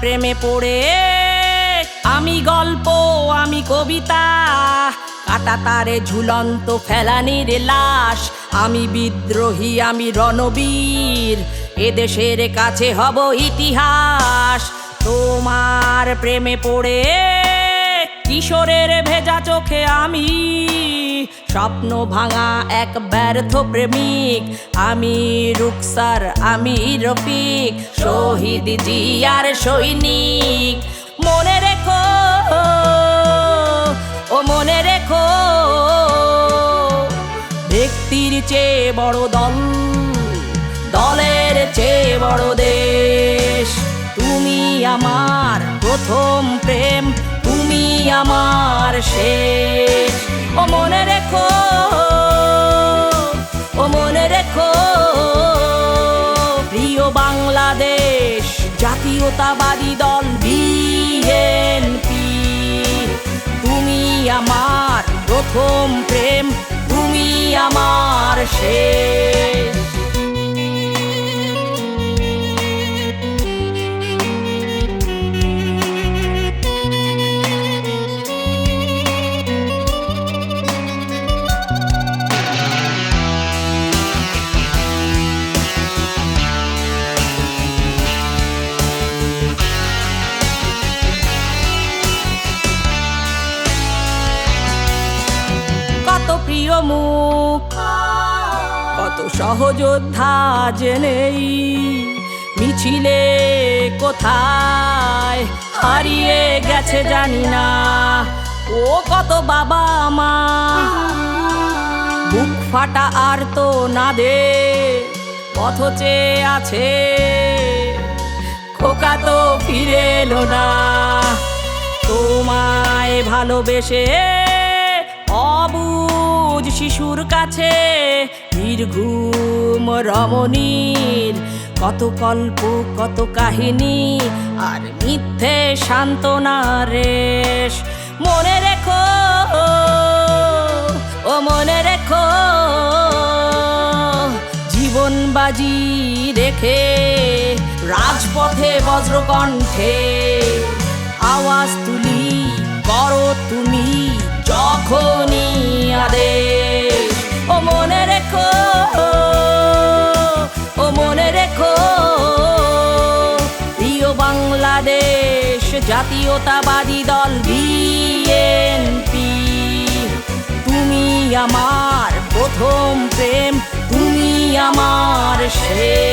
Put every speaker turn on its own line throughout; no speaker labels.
প্রেমে পড়ে। আমি গল্প, আমি কবিতা, কাটা তারে ঝুলন্ত ফেলানির লাশ। আমি বিদ্রোহী, আমি রণবীর এদেশের কাছে হব ইতিহাস। তোমার প্রেমে পড়ে কিশোরের ভেজা চোখে আমি। স্বপ্ন ভাঙা এক ব্যর্থ প্রেমিক, আমি রুকসার আমি রফিক, শহীদ জিয়ার সৈনিক। মনে রেখো, ও মনে রেখো, ব্যক্তির চেয়ে বড় দল, দলের চেয়ে বড় দেশ। তুমি আমার প্রথম প্রেম আমার শেষ। ও মনে রেখো, ও মনে রেখো, প্রিয় বাংলাদেশ, জাতীয়তাবাদী দল বিএনপি তুমি আমার প্রথম প্রেম, তুমি আমার শেষ। কত সহযোদ্ধা জেনেই মিছিলে কোথায় হারিয়ে গেছে জানি না। ও কত বাবা মা, বুক ফাটা আর তো না দে, পথ চেয়ে আছে, খোকা তো ফিরে এলো না। তোমায় ভালোবেসে অবুজ শিশুর কাছে নির্ঘুম রমণীর। কত কল্প কত কাহিনী, আর মিথ্যে সান্ত্বনা রেশ। মনে রেখো, ও মনে রেখো, জীবন বাজি রেখে রাজপথে বজ্রকণ্ঠে আওয়াজ তুলি, করো তুমি যখনই বাংলাদেশ জাতীয়তাবাদী দল বিএনপি। তুমি আমার প্রথম প্রেম তুমি আমার শেষ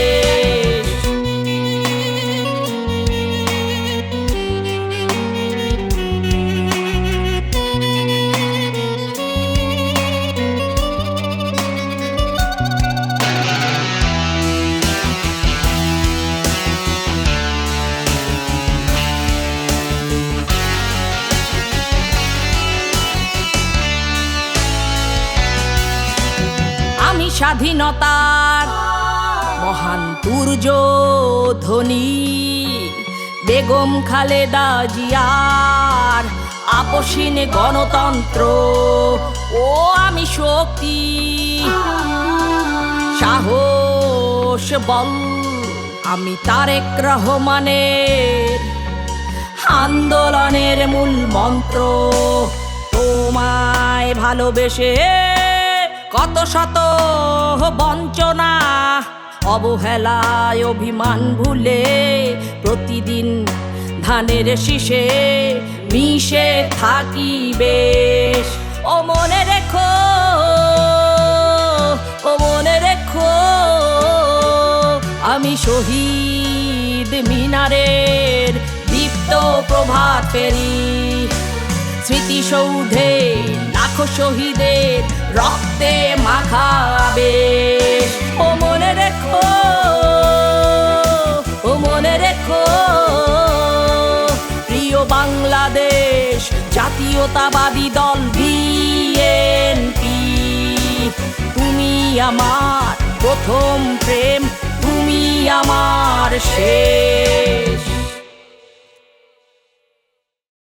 স্বাধীনতার মহান তুর্য ধ্বনি বেগম খালেদা জিয়ার আপসীন গণতন্ত্র। ও আমি শক্তি, সাহস, বল, আমি তারেক রহমানের আন্দোলনের মূল মন্ত্র। তোমায় ভালোবেসে কত শত বঞ্চনা, অবহেলায় অভিমান ভুলে প্রতিদিন ধানের শীষে মিশে থাকি বেশ। ও মনে রেখো, ও মনে রেখো, আমি শহীদ মিনারের দীপ্ত প্রভাত ফেরি। স্মৃতিসৌধে লাখো শহীদের রক্তে মাখাবে। ও মনে রেখো, ও মনে রেখো, প্রিয় বাংলাদেশ, জাতীয়তাবাদী দল বিএনপি, তুমি আমার প্রথম প্রেম, তুমি আমার শেষ।